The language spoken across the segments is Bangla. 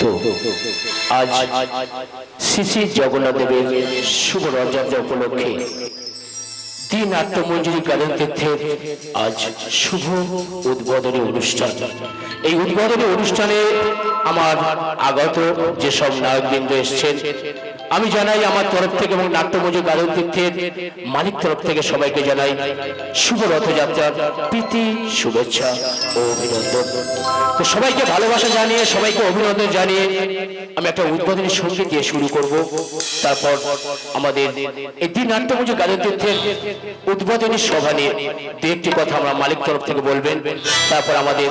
তো আজ শ্রী শ্রী জগন্নাথ শুভ রথযাত্রা উপলক্ষে দিন আত্মমঞ্জুরি কালীন ক্ষেত্রে আজ শুভ উদ্বোধনী অনুষ্ঠান। এই উদ্বোধনী অনুষ্ঠানে আমার আগত যেসব নায়কবৃন্দ এসছেন আমি জানাই আমার তরফ থেকে এবং নাট্যমঞ্জুরি কালীন তীর্থের মালিক তরফ থেকে সবাইকে জানাই শুভ রথযাত্রার প্রীতি, শুভেচ্ছা ও অভিনন্দন। তো সবাইকে ভালোবাসা জানিয়ে, সবাইকে অভিনন্দন জানিয়ে আমি একটা উদ্বোধনী সংগীত দিয়ে শুরু করব। তারপর আমাদের এই দিন নাট্যমঞ্জুরি কালীন তীর্থের উদ্বোধনী সভা নিয়ে দু একটি কথা আমরা মালিক তরফ থেকে বলবেন। তারপর আমাদের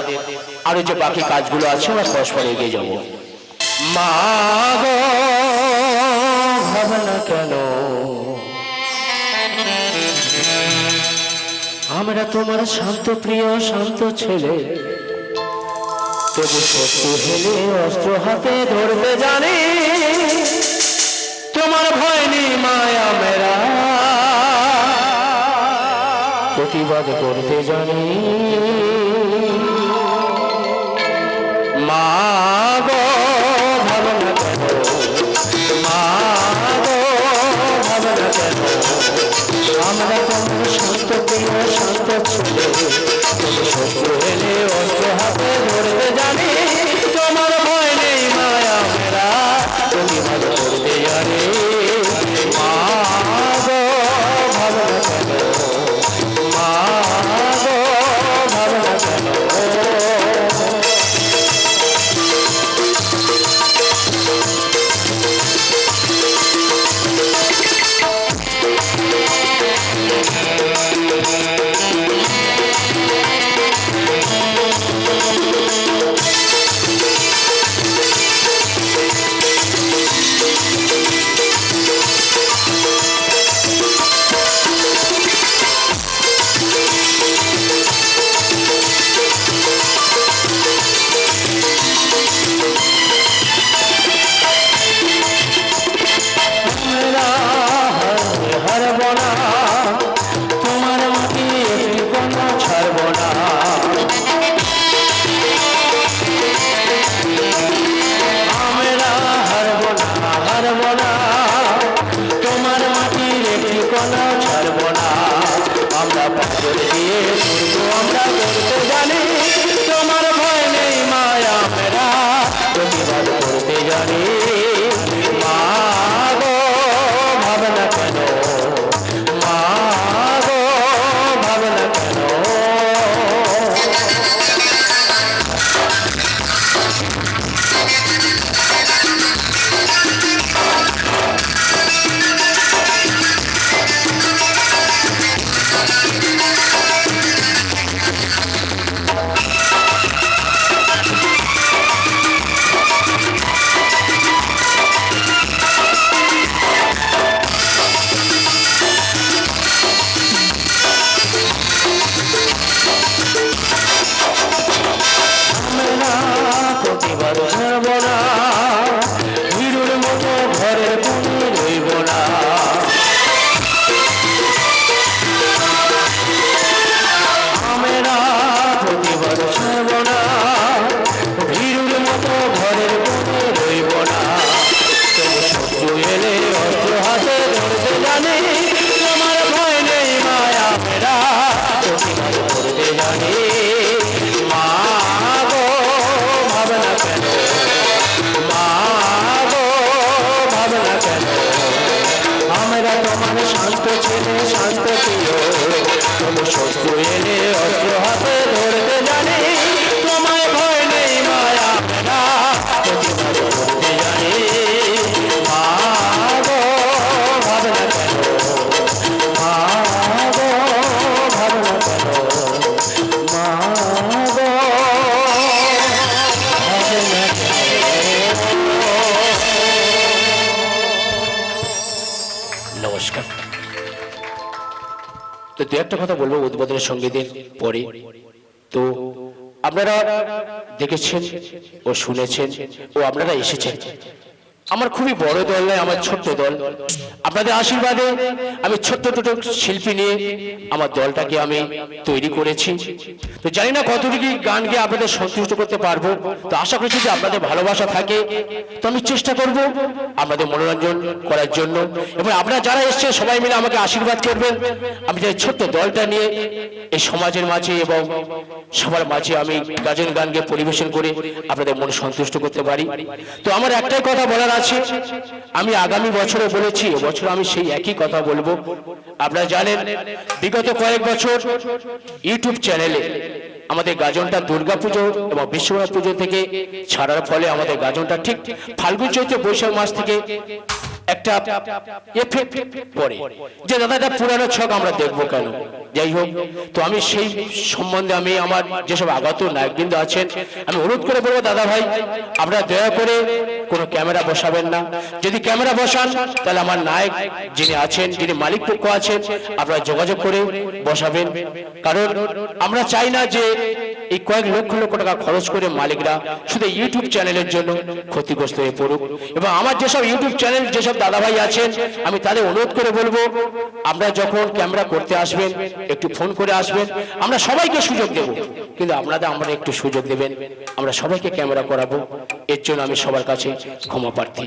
আরও যে বাকি কাজগুলো আছে, আমরা পরস্পর এগিয়ে যাব। মা তোমার শান্ত প্রিয়, শান্ত ছেলে। তবু শত্রু হেলে অস্ত্র হাতে ধরতে জানি। তোমার ভয় নেই মায়া মেরা। প্রতিবাদ করতে জানি। মা গো, ভাবনা কেন? মা গো আমরা তোমার শান্ত প্রিয়, শান্ত ছেলে শত্রু এলে অস্ত্র হাতে ধরতে জানি আমরা করতে জানি তোমার ভয় নেই মায়া মেরা। প্রতিবাদ ঘরের কোণে রইব না। তবু শত্রু এলে অস্ত্র হাতে ধরতে জানি, তোমার ভয় নেই মায়া মেরা। প্রতিবাদ করতে জানি, মা গো, ভাবনা আমরা তোমার শান্ত ছেলে, শান্ত প্রিয়। তবু শত্রু তো দু একটা কথা বলব উদ্বোধনের সঙ্গে দিন পরে। তো আপনারা দেখেছেন ও শুনেছেন ও আপনারা এসেছেন। আমার খুবই বড় দল নয়, আমার ছোট্ট দল। আপনাদের আশীর্বাদে আমি ছোট্ট ছোট শিল্পী নিয়ে আমার দলটাকে আমি তৈরি করেছি। তো জানি না কতটুকু গান গিয়ে আপনাদের সন্তুষ্ট করতে পারব, তো আশা করছি যে আপনাদের ভালোবাসা থাকে। তো আমি চেষ্টা করব আপনাদের মনোরঞ্জন করার জন্য। এবং আপনারা যারা এসছেন, সবাই মিলে আমাকে আশীর্বাদ করবেন। আমি যে ছোট্ট দলটা নিয়ে এই সমাজের মাঝে এবং সবার মাঝে আমি গাজন গিয়ে পরিবেশন করে আপনাদের মন সন্তুষ্ট করতে পারি। তো আমার একটাই কথা বলার আছে। আমি আগামী বছরে বলেছি, এবছর আমি সেই একই কথা বলব। আপনারা জানেন, বিগত কয়েক বছর ইউটিউব চ্যানেলে আমাদের গাজনটা দুর্গা পুজো এবং বিশ্বকর্মা পুজো থেকে ছাড়ার ফলে আমাদের গাজনটা ঠিক ফাল্গুন চৈত্র বৈশাখ মাস থেকে একটা পড়ে। যে, দাদা, এটা পুরানো ছক আমরা দেখব কেন? যাই হোক, তো আমি সেই সম্বন্ধে আমি আমার যেসব আগত নায়কবৃন্দ আছেন, আমি অনুরোধ করে বলব, দাদা ভাই, আপনারা দয়া করে কোনো ক্যামেরা বসাবেন না। যদি ক্যামেরা বসান, তাহলে আমার নায়ক যিনি আছেন, যিনি মালিক পক্ষ আছেন, আপনারা যোগাযোগ করে বসাবেন। কারণ আমরা চাই না যে এই কয়েক লক্ষ লক্ষ টাকা খরচ করে মালিকরা শুধু ইউটিউব চ্যানেলের জন্য ক্ষতিগ্রস্ত হয়ে পড়ুক। এবং আমার যেসব ইউটিউব চ্যানেল যেসব দাদাভাই আছেন, আমি তাদের অনুরোধ করে বলব, আমরা যখন ক্যামেরা করতে আসবেন, একটু ফোন করে আসবেন, আমরা সবাইকে সুযোগ দেব। কিন্তু আপনাদের আমরা একটু সুযোগ দেবেন, আমরা সবাইকে ক্যামেরা করাবো, এর জন্য আমি সবার কাছে ক্ষমা প্রার্থী।